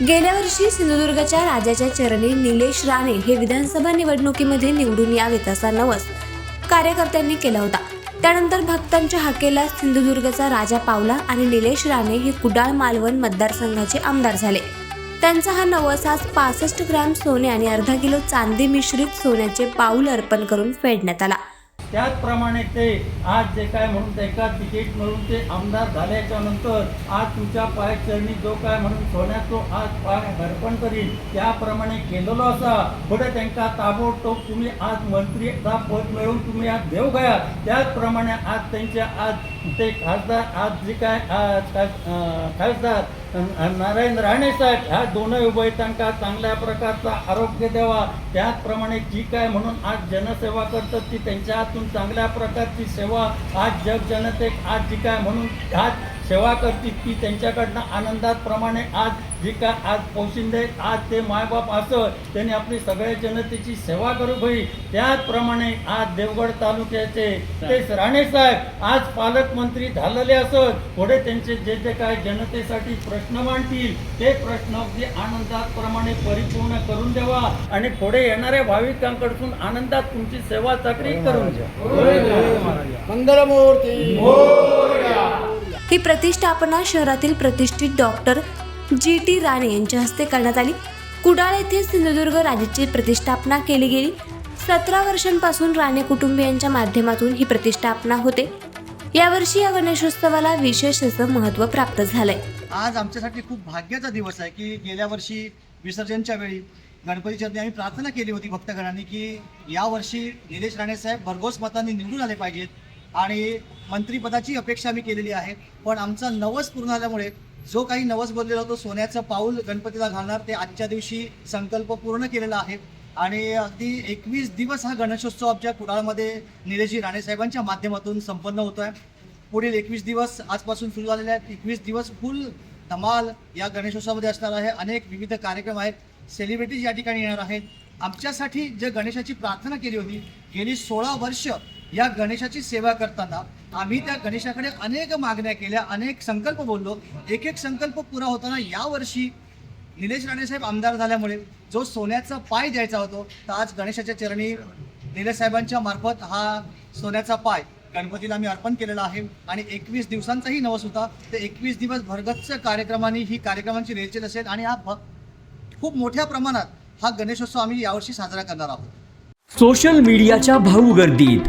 गेल्या वर्षी सिंधुदुर्गच्या राजाच्या चरणी निलेश राणे हे विधानसभा निवडणुकीमध्ये निवडून यावेत असा नवस कार्यकर्त्यांनी केला होता. त्यानंतर भक्तांच्या हाकेला सिंधुदुर्गचा राजा पावला आणि निलेश राणे हे कुडाळ मालवण मतदारसंघाचे आमदार झाले. त्यांचा हा नवस आज पासष्ट ग्रॅम सोने आणि अर्धा किलो चांदी मिश्रित सोन्याचे पाऊल अर्पण करून फेडण्यात आला. त्याचप्रमाणे ते आज जे काय म्हणून एका तिकीट मिळून ते आमदार झाल्याच्यानंतर आज तुमच्या पायचरणी जो काय म्हणून सोन्यात तो आज पाय अर्पण करील त्याप्रमाणे केलेलो असा. पुढे त्यांना ताबडतोब तुम्ही आज मंत्रीचा पद मिळवून तुम्ही आज देव गया त्याचप्रमाणे आज त्यांच्या आज ते खासदार आज जे काय आज खासदार नारायण राणे साहेब ह्या दोनही उभयतांका चांगल्या प्रकारचा आरोग्य द्यावा. त्याचप्रमाणे जी काय म्हणून आज जनसेवा करतात ती त्यांच्या हातून चांगल्या प्रकारची सेवा आज जग जनतेक आज जी काय म्हणून आज सेवा करतील ती त्यांच्याकडनं आनंदात प्रमाणे आज जी काय आज पोशिंदे आज ते मायबाप असत त्यांनी आपली सगळ्या जनतेची सेवा करू भाई त्याचप्रमाणे आज देवगड तालुक्याचे ते राणे साहेब आज पालकमंत्री झालेले असत. पुढे त्यांचे जे जे काय जनतेसाठी प्रश्न मांडतील ते प्रश्न अगदी आनंदात प्रमाणे परिपूर्ण करून द्यावा. आणि पुढे येणाऱ्या भाविकांकडून आनंदात तुमची सेवा चाकरी करून द्या. ही प्रतिष्ठापना शहरातील प्रतिष्ठित डॉक्टर जी टी राणे यांच्या हस्ते करण्यात आली. कुडाळ येथे सिंधुदुर्ग राजाची प्रतिष्ठापना केली गेली. सतरा वर्षांपासून राणे कुटुंबियांच्या माध्यमातून ही प्रतिष्ठापना होते. यावर्षी या गणेशोत्सवाला विशेष असं महत्त्व प्राप्त झालंय. आज आमच्यासाठी खूप भाग्याचा दिवस आहे की गेल्या वर्षी विसर्जनच्या वेळी गणपती चरणी आम्ही प्रार्थना केली होती भक्तगणांनी की यावर्षी निलेश राणे साहेब भरघोस मतांनी निवडून आले पाहिजेत. आणि मंत्रीपदाची अपेक्षा आम्ही केलेली आहे. पण आमचा नवस पूर्ण झाल्यामुळे जो काही नवस बोललेला होतो सोन्याचं पाऊल गणपतीला घालणार ते आजच्या दिवशी संकल्प पूर्ण केलेला आहे. आणि अगदी एकवीस दिवस हा गणेशोत्सव आमच्या कुडाळमध्ये निलेशजी राणेसाहेबांच्या माध्यमातून संपन्न होतो आहे. पुढील एकवीस दिवस आजपासून सुरू झालेले आहेत. एकवीस दिवस फुल धमाल या गणेशोत्सवामध्ये असणार आहे. अनेक विविध कार्यक्रम आहेत. सेलिब्रिटीज या ठिकाणी येणार आहेत. आमच्यासाठी जे गणेशाची प्रार्थना केली होती गेली सोळा वर्ष या गणेशाची सेवा करताना आम्ही त्या गणेशाकडे अनेक मागण्या केल्या अनेक संकल्प बोललो. एक एक संकल्प पुरा होताना यावर्षी निलेश राणेसाहेब आमदार झाल्यामुळे जो सोन्याचा पाय द्यायचा होतो तर आज गणेशाच्या चरणी निलेश साहेबांच्या मार्फत हा सोन्याचा पाय गणपतीला आम्ही अर्पण केलेला आहे. आणि एकवीस दिवसांचाही नवस होता. तर एकवीस दिवस भरगच्च कार्यक्रमाने ही कार्यक्रमांची रेलचेल असेल आणि हा खूप मोठ्या प्रमाणात हा गणेशोत्सव आम्ही यावर्षी साजरा करणार आहोत. सोशल मीडियाच्या भाऊ गर्दीत.